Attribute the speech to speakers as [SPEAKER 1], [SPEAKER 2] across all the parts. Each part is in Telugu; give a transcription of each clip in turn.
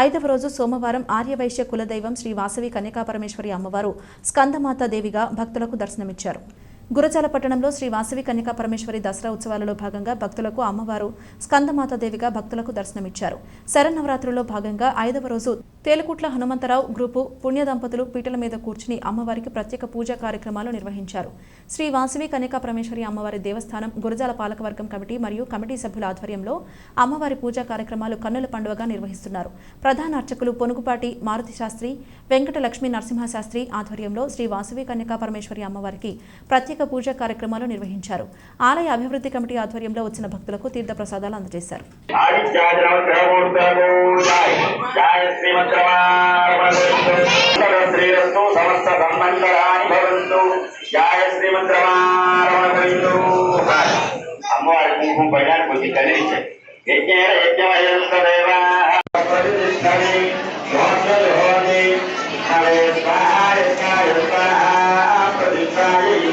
[SPEAKER 1] ఐదవ రోజు సోమవారం ఆర్యవైశ్య కులదైవం శ్రీ వాసవి కన్యకాపరమేశ్వరి అమ్మవారు స్కందమాత దేవిగా భక్తులకు దర్శనమిచ్చారు. గురజాల పట్టణంలో శ్రీ వాసవి కన్యకా పరమేశ్వరి దసరా ఉత్సవాలలో భాగంగా భక్తులకు అమ్మవారు స్కందమాత దేవిగా భక్తులకు దర్శనమిచ్చారు. శరన్నవరాత్రుల్లో భాగంగా ఐదవ రోజు తేలుకుట్ల హనుమంతరావు గ్రూపు పుణ్య దంపతులు పీటల మీద కూర్చుని అమ్మవారికి ప్రత్యేక పూజా కార్యక్రమాలు నిర్వహించారు. శ్రీ వాసవి కన్యకా పరమేశ్వరి అమ్మవారి దేవస్థానం గురజాల పాలకవర్గం కమిటీ మరియు కమిటీ సభ్యుల ఆధ్వర్యంలో అమ్మవారి పూజా కార్యక్రమాలు కన్నుల పండుగగా నిర్వహిస్తున్నారు. ప్రధాన అర్చకులు పొనుగుపాటి మారుతి శాస్త్రి వెంకట లక్ష్మీ నరసింహశాస్త్రి ఆధ్వర్యంలో శ్రీ వాసవి కన్యకా పరమేశ్వరి అమ్మవారికి ప్రత్యేక పూజా కార్యక్రమాలు నిర్వహించారు. ఆలయ అభివృద్ధి కమిటీ ఆధ్వర్యంలో వచ్చిన భక్తులకు తీర్థ ప్రసాదాలు అందజేశారు.
[SPEAKER 2] అమ్మవారి కుంకుమ పైన కొద్ది కలిగించారు హరే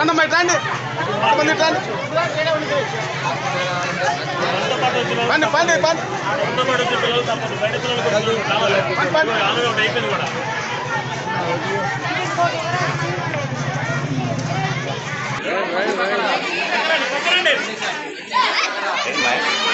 [SPEAKER 2] సంయజ్ఞస్కందఘంటారస్తమిత్రస్తరుంద్రస్తరాయ నమస్కారాయ నమస్కరవికరణాయ భోగవికరణాయ సర్వే
[SPEAKER 3] వెనక్కి రావాలి పిల్లలు రండి. రండి రండి పండి పండి పండి